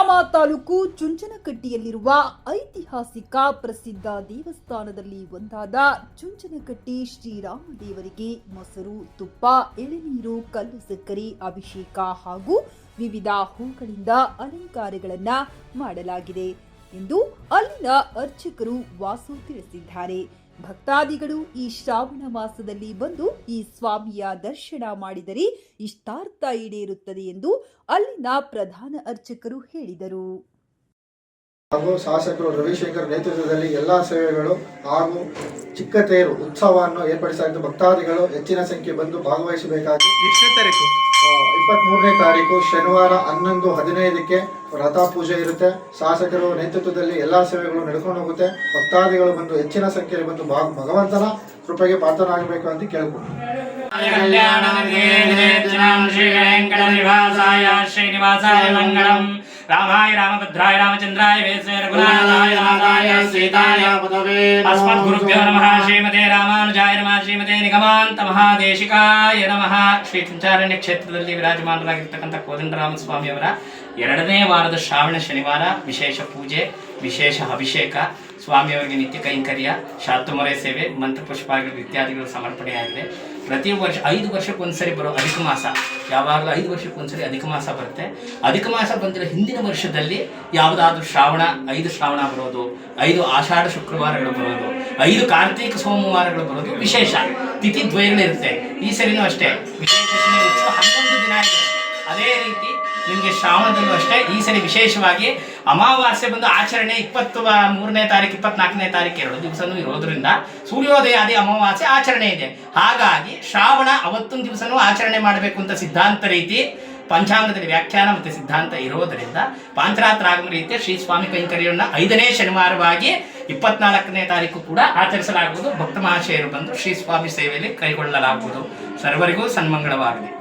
ಶ್ರೀರಾಮ ತಾಲೂಕು ಚುಂಚನಕಟ್ಟಿಯಲ್ಲಿರುವ ಐತಿಹಾಸಿಕ ಪ್ರಸಿದ್ಧ ದೇವಸ್ಥಾನದಲ್ಲಿ ಒಂದಾದ ಚುಂಚನಕಟ್ಟಿ ಶ್ರೀರಾಮ ದೇವರಿಗೆ ಮೊಸರು, ತುಪ್ಪ, ಎಳೆನೀರು, ಕಲ್ಲು ಸಕ್ಕರೆ, ಅಭಿಷೇಕ ಹಾಗೂ ವಿವಿಧ ಹೂಗಳಿಂದ ಅಲಂಕಾರಗಳನ್ನು ಮಾಡಲಾಗಿದೆ. ಎಂದು ಅಲ್ಲಿನ ಅರ್ಚಕರು ವಾಸು ತಿಳಿಸಿದ್ದಾರೆ. ಭಕ್ತಾದಿಗಳು ಈ ಶ್ರಾವಣ ಮಾಸದಲ್ಲಿ ಬಂದು ಈ ಸ್ವಾಮಿಯ ದರ್ಶನ ಮಾಡಿದರೆ ಇಷ್ಟಾರ್ಥ ಈಡೇರುತ್ತದೆ ಎಂದು ಅಲ್ಲಿನ ಪ್ರಧಾನ ಅರ್ಚಕರು ಹೇಳಿದರು. ಹಾಗೂ ಶಾಸಕರು ರವಿಶಂಕರ್ ನೇತೃತ್ವದಲ್ಲಿ ಎಲ್ಲಾ ಸೇವೆಗಳು ಹಾಗೂ ಚಿಕ್ಕ ತೇರು ಉತ್ಸವವನ್ನು ಏರ್ಪಡಿಸಲಾಗಿದ್ದು ಭಕ್ತಾದಿಗಳು ಹೆಚ್ಚಿನ ಸಂಖ್ಯೆ ಬಂದು ಭಾಗವಹಿಸಬೇಕಾಗಿ ಇಪ್ಪತ್ತ್ ಮೂರನೇ ತಾರೀಕು. ಶನಿವಾರ ಹನ್ನೊಂದು ಹದಿನೈದಕ್ಕೆ ರಥ ಪೂಜೆ ಇರುತ್ತೆ. ಶಾಸಕರು ನೇತೃತ್ವದಲ್ಲಿ ಎಲ್ಲಾ ಸೇವೆಗಳು ನಡ್ಕೊಂಡು ಹೋಗುತ್ತೆ. ಭಕ್ತಾದಿಗಳು ಬಂದು ಹೆಚ್ಚಿನ ಸಂಖ್ಯೆಯಲ್ಲಿ ಬಂದು ಭಾಗ- ಭಗವಂತನ ಕೃಪೆಗೆ ಪಾತ್ರನಾಗಬೇಕು ಅಂತ ಕೇಳ್ಕೊಂಡು. कल्याणं श्रीवेङ्कटनिवासाय श्रीनिवासाय मङ्गलम् रामाय रामभद्राय रामचन्द्राय वेसे रघुनाथाय नाथाय सीताय अस्मद्गुरुभ्यो नमः ಶ್ರೀಮತೆ ರಾಮಾನುಜಾಯ ನಮಃ ಶ್ರೀಮತೆ ನಿಗಮಾಂತ ಮಹಾದೇಶಿಕಾಯ ನಮಃ ಶ್ರೀ ಚಂಚಾರಣ್ಯ ಕ್ಷೇತ್ರದಲ್ಲಿ ವಿರಾಜಮಾನರಾಗಿರ್ತಕ್ಕಂಥ ಕೋದಂಡರಾಮ ಸ್ವಾಮಿಯವರ ಎರಡನೇ ವಾರದ ಶ್ರಾವಣ ಶನಿವಾರ ವಿಶೇಷ ಪೂಜೆ ವಿಶೇಷ ಅಭಿಷೇಕ ಸ್ವಾಮಿಯವರಿಗೆ ನಿತ್ಯ ಕೈಂಕರ್ಯ ಶಾತುಮರೆ ಸೇವೆ ಮಂತ್ರ ಪುಷ್ಪಾದಿಗಳು ಇತ್ಯಾದಿಗಳು ಸಮರ್ಪಣೆಯಾಗಿದೆ ಪ್ರತಿ ವರ್ಷ ಐದು ವರ್ಷಕ್ಕೊಂದ್ಸರಿ ಬರೋ ಅಧಿಕ ಮಾಸ ಯಾವಾಗಲೂ ಐದು ವರ್ಷಕ್ಕೊಂದ್ಸರಿ ಅಧಿಕ ಮಾಸ ಬರುತ್ತೆ. ಅಧಿಕ ಮಾಸ ಬಂದಿರೋ ಹಿಂದಿನ ವರ್ಷದಲ್ಲಿ ಯಾವುದಾದ್ರೂ ಶ್ರಾವಣ, ಐದು ಶ್ರಾವಣ ಬರೋದು, ಐದು ಆಷಾಢ ಶುಕ್ರವಾರಗಳು ಬರೋದು, ಐದು ಕಾರ್ತಿಕ ಸೋಮವಾರಗಳು ಬರೋದು ವಿಶೇಷ. ತಿಥಿ ದ್ವಯಗಳಿರುತ್ತೆ ಈ ಸರಿನೂ ಅಷ್ಟೇ. ವಿಶೇಷ ಹನ್ನೊಂದು ದಿನ ಇದೆ. ಅದೇ ರೀತಿ ನಿಮಗೆ ಶ್ರಾವಣದಲ್ಲೂ ಅಷ್ಟೇ. ಈ ಸರಿ ವಿಶೇಷವಾಗಿ ಅಮಾವಾಸ್ಯೆ ಬಂದು ಆಚರಣೆ ಇಪ್ಪತ್ತು ಮೂರನೇ ತಾರೀಕು, ಇಪ್ಪತ್ನಾಲ್ಕನೇ ತಾರೀಕು ಎರಡು ದಿವಸನೂ ಇರೋದ್ರಿಂದ ಸೂರ್ಯೋದಯ ಆದಿ ಅಮಾವಾಸ್ಯೆ ಆಚರಣೆ ಇದೆ. ಹಾಗಾಗಿ ಶ್ರಾವಣ ಅವತ್ತೊಂದು ದಿವಸನೂ ಆಚರಣೆ ಮಾಡಬೇಕು ಅಂತ ಸಿದ್ಧಾಂತ ರೀತಿ ಪಂಚಾಂಗದಲ್ಲಿ ವ್ಯಾಖ್ಯಾನ ಮತ್ತು ಸಿದ್ಧಾಂತ ಇರೋದರಿಂದ ಪಾಂಚರಾತ್ರಾಗಮ ರೀತಿಯ ಶ್ರೀ ಸ್ವಾಮಿ ಕೈಂಕರ್ಯವನ್ನು ಐದನೇ ಶನಿವಾರವಾಗಿ ಇಪ್ಪತ್ನಾಲ್ಕನೇ ತಾರೀಕು ಕೂಡ ಆಚರಿಸಲಾಗುವುದು. ಭಕ್ತ ಮಹಾಶಯರು ಬಂದು ಶ್ರೀ ಸ್ವಾಮಿ ಸೇವೆಯಲ್ಲಿ ಕೈಗೊಳ್ಳಲಾಗುವುದು. ಸರ್ವರಿಗೂ ಸನ್ಮಂಗಳವಾಗಲಿ.